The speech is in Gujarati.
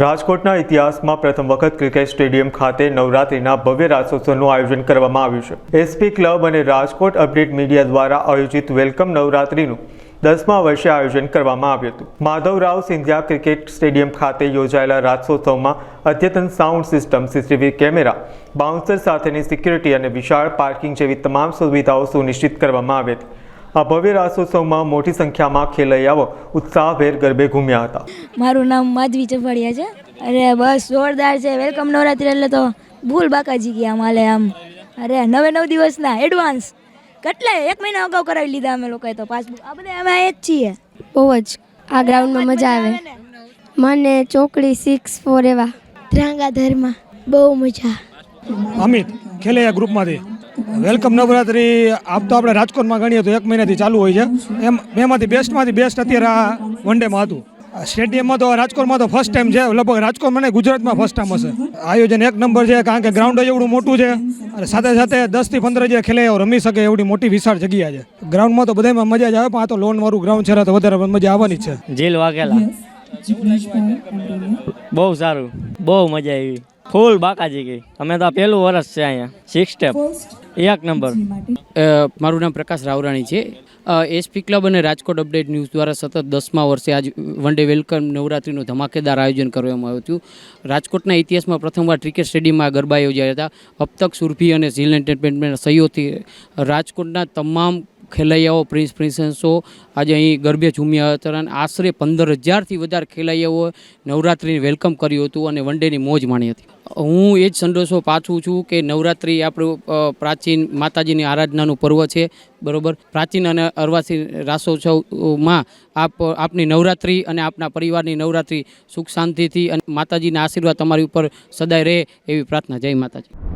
રાજકોટના ઇતિહાસમાં પ્રથમ વખત ક્રિકેટ સ્ટેડિયમ ખાતે નવરાત્રિના ભવ્ય રાસોત્સવનું આયોજન કરવામાં આવ્યું છે. એસપી ક્લબ અને રાજકોટ અપડેટ મીડિયા દ્વારા આયોજિત વેલકમ નવરાત્રિનું દસમા વર્ષે આયોજન કરવામાં આવ્યું હતું. માધવરાવ સિંધિયા ક્રિકેટ સ્ટેડિયમ ખાતે યોજાયેલા રાસોત્સવમાં અદ્યતન sound system, CCTV camera, bouncer સાથેની સિક્યુરિટી અને વિશાળ પાર્કિંગ જેવી તમામ સુવિધાઓ સુનિશ્ચિત કરવામાં આવી હતી. આ ભવ્ય રાસોત્સવમાં મોટી સંખ્યામાં ખેલૈયાઓ ઉત્સાહભેર ગરબે ઘૂમ્યા હતા. મારું નામ માધવી ચફળિયા છે. અરે બસ જોરદાર છે. વેલકમ નવરાત્રિ એટલે તો ભૂલ બાકાજી ગયા માલે આમ. અરે નવે નવ દિવસના એડવાન્સ કેટલા એક મહિના અગાઉ કરાવી લીધા અમે લોકોએ તો પાસબુક આ બધા અમે એ જ છીએ. બહુ જ. આ ગ્રાઉન્ડમાં મજા આવે. મને ચોકડી સિક્સ ફોર એવા. ધ્રાંગાધરમાં બહુ મજા. અમિત ખેલૈયા ગ્રુપમાંથી વેલકમ નવરાત્રી. આપ તો આપણે રાજકોટમાં ગણીએ તો એક મહિનાથી ચાલુ હોય છે. એમ એમાંથી બેસ્ટમાંથી બેસ્ટ અત્યારે આ વન ડેમાં હતું સ્ટેડિયમમાં તો રાજકોટમાં તો ફર્સ્ટ ટાઈમ છે. લગભગ રાજકોટમાં નહીં ગુજરાતમાં ફર્સ્ટ ટાઈમ હશે. આયોજન એક નંબર છે કારણ કે ગ્રાઉન્ડ એવડું મોટું છે. અને સાથે સાથે દસથી પંદર જે ખેલૈયાઓ રમી શકે એવડી મોટી વિશાળ જગ્યા છે. ગ્રાઉન્ડમાં તો બધામાં મજા જ આવે પણ આ તો લોન વાળું ગ્રાઉન્ડ છે તો વધારે મજા આવવાની છે. જેલ વાઘેલા. બહુ સારું. બહુ મજા આવી. ફૂલ બાકાજી ગઈ. અમે તો પહેલું વર્ષ છે અહીંયા. સિક્સ સ્ટેપ એક નંબર. મારું નામ પ્રકાશ રાવરાણી છે. એસપી ક્લબ અને રાજકોટ અપડેટ ન્યૂઝ દ્વારા સતત દસમા વર્ષે આજ વન ડે વેલકમ નવરાત્રિનું ધમાકેદાર આયોજન કરવામાં આવ્યું હતું. રાજકોટના ઇતિહાસમાં પ્રથમવાર ક્રિકેટ સ્ટેડિયમમાં ગરબા યોજાયા હતા. અબતક સુરભી અને ઝીલ એન્ટરટેનમેન્ટના સહયોગથી રાજકોટના તમામ ખેલૈયાઓ પ્રિન્સ પ્રિન્સેસો આજે અહીં ગરબે ઝૂમ્યા હતા અને આશરે પંદર હજારથી વધારે ખેલૈયાઓએ નવરાત્રિને વેલકમ કર્યું હતું અને વન ડેની મોજ માણી હતી. હું એ જ સંદેશો પાછું છું કે નવરાત્રિ આપણું પ્રાચીન માતાજીની આરાધનાનું પર્વ છે, બરોબર? પ્રાચીન અને અર્વાસી રાસોત્સવમાં આપ, આપની નવરાત્રિ અને આપના પરિવારની નવરાત્રિ સુખ શાંતિથી અને માતાજીના આશીર્વાદ તમારી ઉપર સદાય રહે એવી પ્રાર્થના. જય માતાજી.